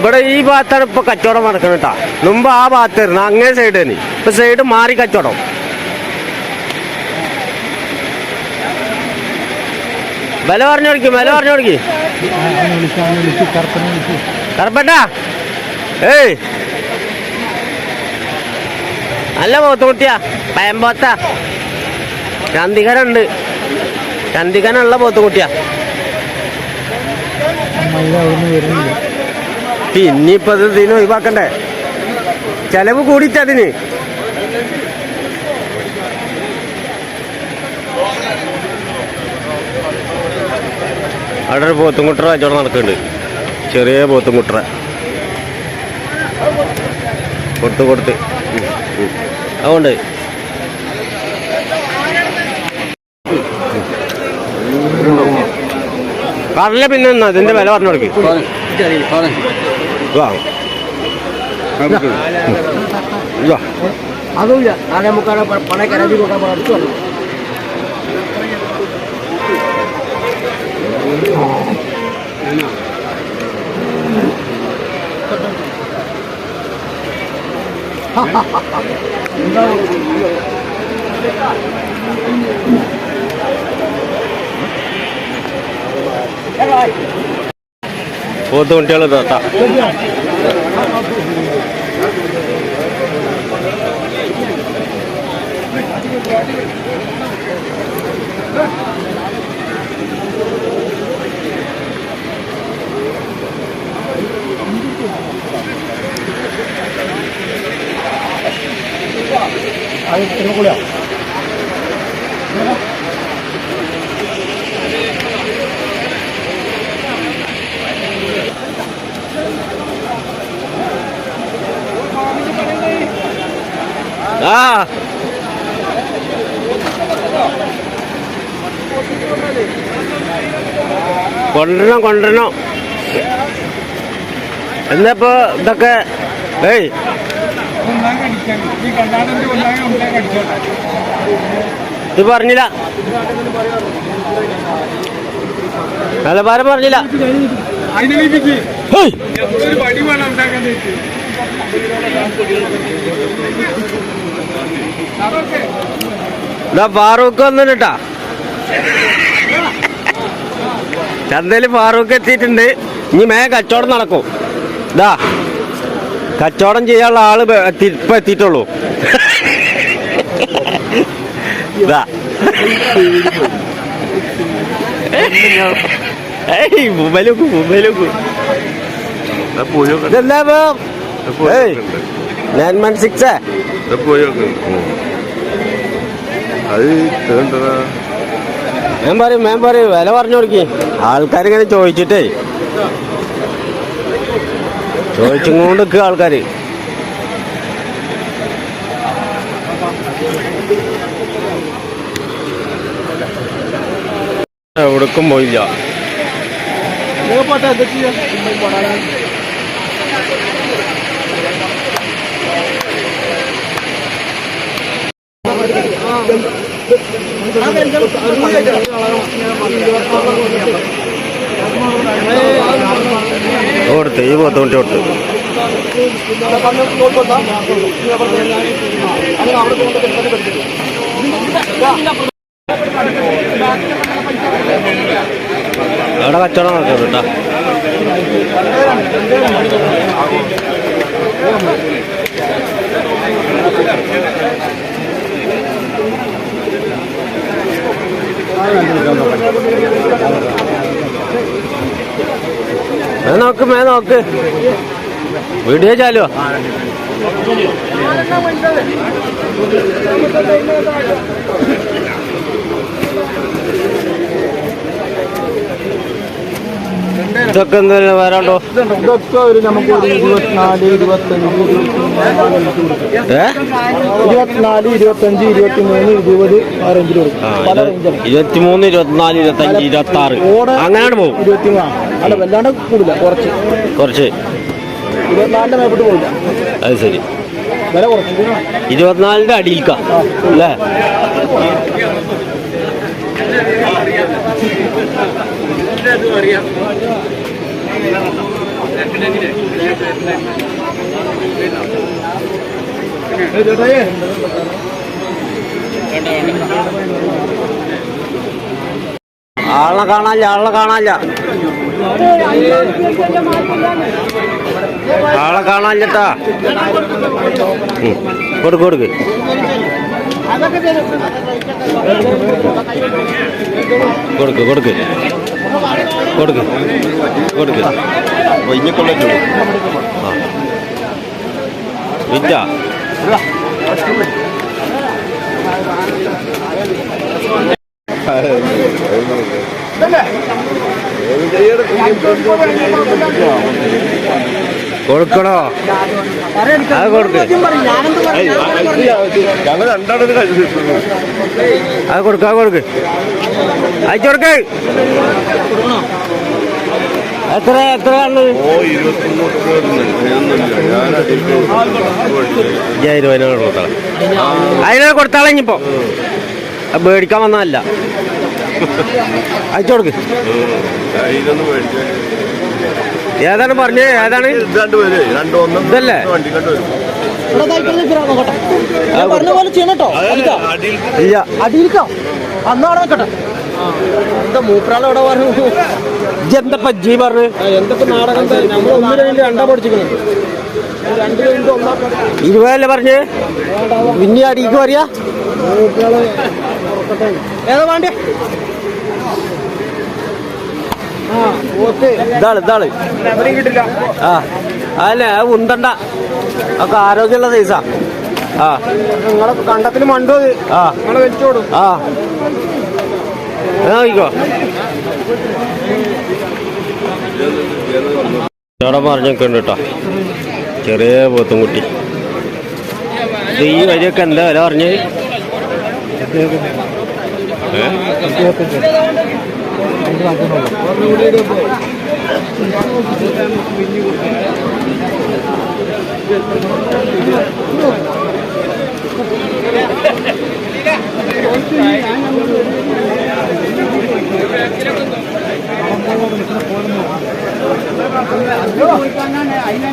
ഇവിടെ ഈ ഭാഗത്താണ് ഇപ്പൊ കച്ചവടം നടക്കുന്നത് മുമ്പ് ആ ഭാഗത്തായിരുന്നു അങ്ങേ സൈഡ് തന്നെ. ഇപ്പൊ സൈഡ് മാറി കച്ചവടം. വില പറഞ്ഞു കൊടുക്കി വില പറഞ്ഞു കൊടുക്കി. കറപ്പട്ടാ? ഏയ്. നല്ല പോത്തുകുട്ടിയാ പയമ്പോത്ത. ചന്തികനുണ്ട്. ചന്തികനുള്ള പോത്തുകുട്ടിയാ ഇത് ഇതിന് ഒഴിവാക്കണ്ടേ? ചെലവ് കൂടിയിട്ടതിന് അവിടെ ഒരു പോത്തുംകുട്ടറ കച്ചവടം നടക്കുന്നുണ്ട് ചെറിയ പോത്തുംകുട്ടറ. കൊടുത്ത് കൊടുത്ത്. അതുകൊണ്ട്. കടല പിന്നെ അതിന്റെ ഇതിന്റെ വില പറഞ്ഞു കൊടുക്ക്. വാ. ഇതാ. അതുമില്ല നാളെ നമുക്ക് പണ കരാതി കൊടുക്കാൻ അടുത്ത് വന്നു పోతూ ఉంటే తాత Thank ആ. കൊണ്ടുവരണം കൊണ്ടുവരണം എന്നിപ്പോ ഇതൊക്കെ? ഏയ്. ഇത് പറഞ്ഞില്ല. നിലവാരം പറഞ്ഞില്ല. ഹേയ് ഇതാ ഫാറൂഖ് വന്നിട്ടാ. ചന്തയിൽ ഫാറൂഖ് എത്തിയിട്ടുണ്ട്. ഇനി മേ കച്ചവടം നടക്കും. ഇതാ കച്ചവടം ചെയ്യാനുള്ള ആൾ ഇപ്പൊ എത്തി ഇപ്പൊ എത്തിയിട്ടുള്ളൂ. ഇതാ. ഏയ് മുമ്പലേക്ക് മുമ്പലേക്ക് ഇതെന്താ ഏയ്. നയൻ വൺ സിക്സ് ഞാൻ പറയും ഞാൻ പറയും വില പറഞ്ഞു കൊടുക്കി. ആൾക്കാരിങ്ങനെ ചോദിച്ചിട്ടേ. ചോദിച്ചും കൊണ്ട് നിൽക്കുക ആൾക്കാര്. എവിടേക്കും പോയില്ല. കൊടുത്ത് ഈ പോത്തോണ്ടി കൊടുത്ത് അവിടെ കച്ചവടം നടക്കുന്നു കേട്ടോ. നോക്ക് മേ നോക്ക്. വീഡിയോ ചാലോ? ഇതൊക്കെ എന്താ വരാണ്ടോ? ഇതൊക്കെ ഒരു നമുക്ക് ഒരു ഇരുപത്തിനാല് ഇരുപത്തിനാല് ഇരുപത്തഞ്ച് ഇരുപത്തി മൂന്ന് ഇരുപത് ആ റേഞ്ചിൽ കൊടുക്കും ഇരുപത്തിമൂന്ന് ഇരുപത്തിനാല് ഇരുപത്തഞ്ച് ഇരുപത്തി ആറ് അങ്ങനെയാണ് പോകും. ഇരുപത്തി അല്ല വല്ലാണ്ട് കൂടില്ല കുറച്ച്. കുറച്ച്. ഇരുപത്തിനാലിന്റെ മേപ്പോട്ട് പോകില്ല അത് ശരി. വില കുറച്ച്. ഇരുപത്തിനാലിന്റെ അടിയിൽക്ക. അല്ലേ? ആളെ കാണാല്ല ആളെ കാണാല്ല ആളെ കാണാല്ലട്ടാ. കൊടുക്ക് കൊടുക്ക് കൊടുക്ക് കൊടുക്ക്. കൊടുക്ക് കൊടുക്ക്. വൈകിക്കൊള്ളു ആ. വിറ്റ. കൊടുക്കണോ? അത് കൊടുക്ക്. ഞങ്ങൾ രണ്ടാളത് കഴിച്ചിട്ടുള്ളൂ അത് കൊടുക്ക് അത് കൊടുക്ക്. അയച്ചു കൊടുക്ക്. എത്ര എത്ര അയ്യായിരം അതിനോട് കൊടുത്താളെ? അതിനോട് കൊടുത്താളെ ഇനിയിപ്പോ മേടിക്കാൻ വന്നതല്ല. അയച്ചു കൊടുക്ക്. ഏതാണ് പറഞ്ഞത് ഏതാണ്? രണ്ട് പേര് രണ്ട് ഒന്നും ഇതല്ലേ? പറഞ്ഞ പോലെ അന്നാടെ എന്താ ഇവിടെ പറഞ്ഞു? ജി പറഞ്ഞു? നാടകം നമ്മൾ ഒന്നിനു വേണ്ടി രണ്ടാ പഠിച്ചിരിക്കുന്നത് രണ്ട് കഴിഞ്ഞിട്ട് ഒന്നാ ഇരുപതല്ലേ പറഞ്ഞ്? പിന്നെ അടിക്കും അറിയാ ഏതാ വേണ്ടേ? ഇതാൾ ഇതാൾ. ആ അതല്ലേ അത് ഉന്തണ്ട. ഒക്കെ ആരോഗ്യമുള്ള സൈസാ ആ. നിങ്ങളെ കണ്ടത്തിൽ മണ്ടോ ആ. നിങ്ങളെ വലിച്ചോടും ആ. നോക്കിക്കോ. ഇവിടെ പറഞ്ഞൊക്കെ ഉണ്ട് കേട്ടോ. ചെറിയ പോത്തും കുട്ടി. ഇത് ഈ വഴിയൊക്കെ എന്താ വില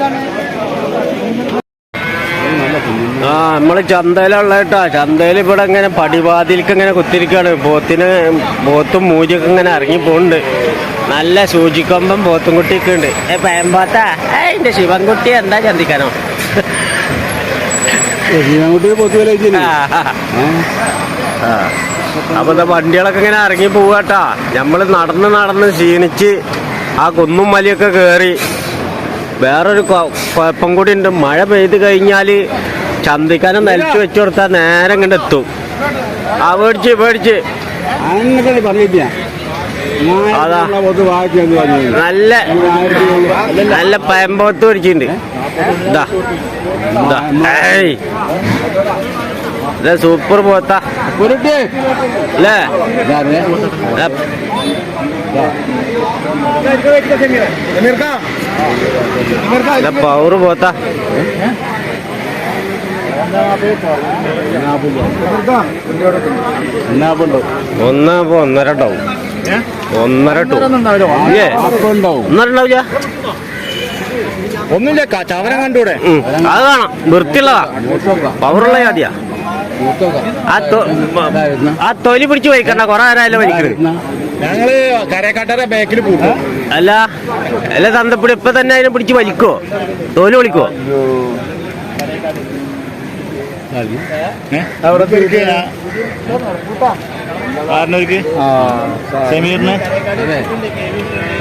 പറഞ്ഞ് ആ നമ്മൾ ചന്തയിലുള്ള കേട്ടോ. ചന്തയിൽ ഇവിടെ ഇങ്ങനെ പടിവാതിൽക്ക് ഇങ്ങനെ കുത്തിരിക്കാണ്. പോത്തിന് പോത്തും മൂജിയൊക്കെ ഇങ്ങനെ ഇറങ്ങി പോണ്ട് നല്ല സൂചിക്കൊമ്പം പോത്തും കുട്ടിയൊക്കെ ഉണ്ട്. ഏ പേമ്പാത്ത. ഏ എന്റെ ശിവൻകുട്ടി എന്താ ചന്തിക്കാനോ? പോത്ത് വില. അപ്പൊ ദാ വണ്ടികളൊക്കെ ഇങ്ങനെ ഇറങ്ങി പോവാട്ടാ നമ്മൾ നടന്ന് നടന്ന് ക്ഷീണിച്ച് ആ കുന്നും മലയൊക്കെ കേറി വേറൊരു കൊ- കുഴപ്പം കൂടി ഉണ്ട്. മഴ പെയ്ത് കഴിഞ്ഞാൽ ചന്തിക്കാനം നിലച്ചു വെച്ചു കൊടുത്താൽ നേരം കണ്ട് എത്തും. ആ പേടിച്ച് പേടിച്ച്. അങ്ങനെ പറഞ്ഞില്ല അതാ. നല്ല നല്ല പയമ്പോത്ത് പിടിച്ചിട്ടുണ്ട്. ഇതാ ഇതാ ഏയ്. ഇതാ സൂപ്പർ പോത്താ. പൗറ് അല്ലേ പോത്താ. എന്നാപ്പുണ്ടോ ഒന്നാ ഇപ്പൊ ഒന്നര ഉണ്ടാവും ഒന്നര ടു ഇല്ലേ? ഒന്നര ഉണ്ടാവില്ല ഒന്നുമില്ല ചവരം കണ്ടൂടെ? അത് കാണാം. വൃത്തിയുള്ളതാ. പവറുള്ള ജാതിയാ. ആ തൊലി പിടിച്ച് വലിക്കണ്ട കൊറേ നേരമല്ലേ വഹിക്കരുത് ഞങ്ങൾ കരക്കാട്ടറെ ബാക്കിൽ പോകും അല്ല അല്ല തന്തപ്പിടി ഇപ്പൊ തന്നെ അതിനെ പിടിച്ച് വലിക്കോ? തോൽ വിളിക്കോ? അവിടെ കാരണവർക്ക് സമീറിന്?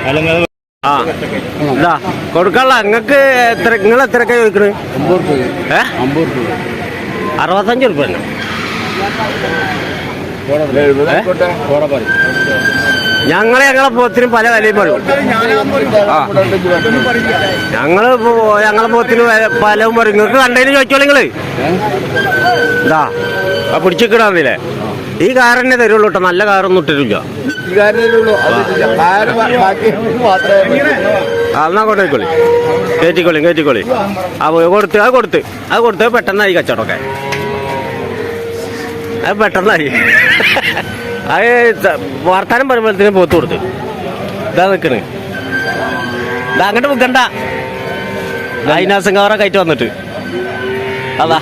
അല്ലെങ്കിൽ ആ. കൊടുക്കാനുള്ള നിങ്ങക്ക് എത്ര നിങ്ങൾ എത്രയൊക്കെ ചോദിക്കണ്? അറുപത്തഞ്ച് ഉറുപ്പ്യ തന്നെ ഞങ്ങളെ ഞങ്ങളെ പോത്തിനും പല വിലയും പറയും ഞങ്ങൾ ഞങ്ങളെ പോത്തിന് പലവും പറയും നിങ്ങൾക്ക് കണ്ടതിന് ചോദിച്ചോളൂ നിങ്ങൾ? ഇതാ പിടിച്ചിക്കിടാന്നില്ലേ ഈ കാറന്നെ തരുള്ളൂ കേട്ടോ നല്ല കാറൊന്നും ഇട്ടിട്ടില്ല. എന്നാ കൊണ്ടുപോയിക്കോളി. കയറ്റിക്കോളി കയറ്റിക്കോളി. ആ കൊടുത്ത് അത് കൊടുത്ത്. അത് കൊടുത്ത് പെട്ടെന്നായി കച്ചവടമൊക്കെ. അത് പെട്ടെന്നായി. അത് വർത്താനം പറയുമ്പോഴത്തേനും പോത്ത് കൊടുത്തു. ഇതാ നിൽക്കണ് ഇതാ അങ്ങോട്ട് വിൽക്കണ്ട അതിനാസം കയറ്റി വന്നിട്ട്. അതാ.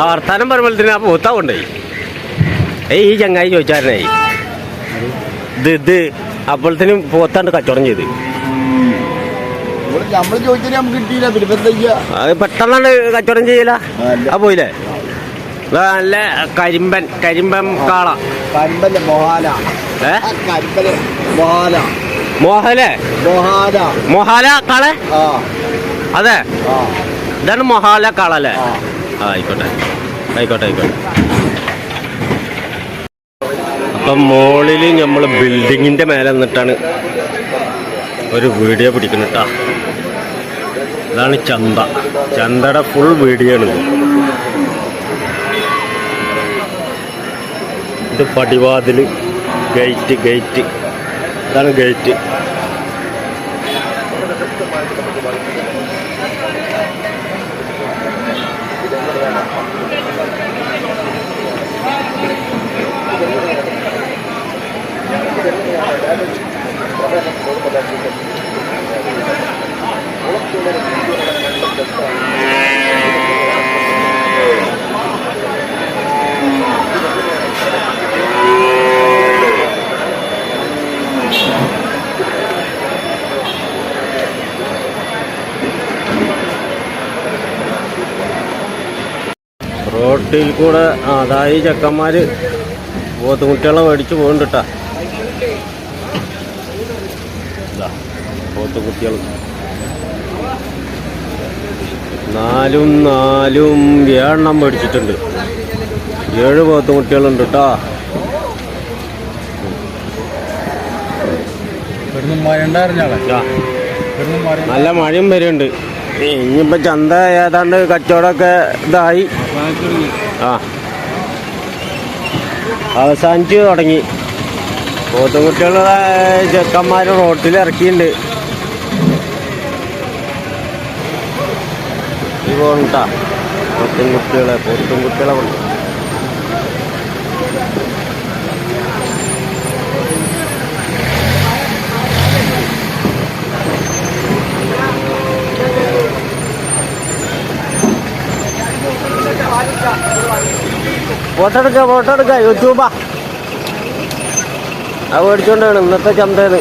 ആ വർത്താനം പറയുമ്പോഴത്തേനും ആ പോത്താ കൊണ്ടുപോയി ഏയ് ഈ ചങ്ങായി ചോദിച്ചായിരുന്നേ ഇത് ഇത് അപ്പോഴത്തേനും പോത്താണ്ട് കച്ചവടം ചെയ്ത്. നമ്മൾ ചോദിച്ചാൽ നമുക്ക് കിട്ടിയില്ല പിന്നെ എന്താ പെട്ടെന്നാണ് കച്ചവടം ചെയ്യല. ആ പോയില്ലേ? നല്ല കരിമ്പൻ കരിമ്പൻ കാള. കരിമ്പല്ലേ മൊഹാല. കരിമ്പൽ മൊഹാല. മോഹലെ? മൊഹാല. മൊഹാല കാള? അതെ? ഇതാണ് മൊഹാല കാള അല്ലേ? ആയിക്കോട്ടെ. ആയിക്കോട്ടെ ആയിക്കോട്ടെ. അപ്പം മോളിൽ നമ്മൾ ബിൽഡിങ്ങിന്റെ മേലെ നിന്നിട്ടാണ് ഒരു വീഡിയോ പിടിക്കുന്നു കേട്ടോ ഇതാണ് ചന്ത. ചന്തയുടെ ഫുൾ വീഡിയോ ആണ് ഇത്. പടിവാതിൽ ഗേറ്റ് ഗേറ്റ് ഇതാണ് ഗേറ്റ് റോട്ടിൽ കൂടെ അതായി അതാ ഈ കുട്ടികളെ പോത്തുകുട്ടികളെ മേടിച്ച് പോകുന്നുണ്ട് കുട്ടികൾ പോത്തുകുട്ടികൾ. നാലും നാലും ഏഴെണ്ണം മേടിച്ചിട്ടുണ്ട്. ഏഴ് പോത്തുകുട്ടികളുണ്ട് കേട്ടാ നല്ല മഴയും വരുന്നുണ്ട്. ഇനിയിപ്പോ ചന്ത ഏതാണ്ട് കച്ചവടമൊക്കെ ഇതായി. ആ. അവസാനിച്ച് തുടങ്ങി. പോത്തുകുട്ടികളെ ചെക്കന്മാർ റോട്ടിൽ ഇറക്കിയിട്ടുണ്ട് ഈ പോകണ്ടാ പോത്തുംകുട്ടികളെ പോത്തുംകുട്ടികളെ കൊണ്ട്. ഫോട്ടോ എടുക്ക ഫോട്ടോ എടുക്ക. യൂട്യൂബാ. അത് മേടിച്ചോണ്ടാണ് ഇന്നത്തെ ചന്തേന്ന്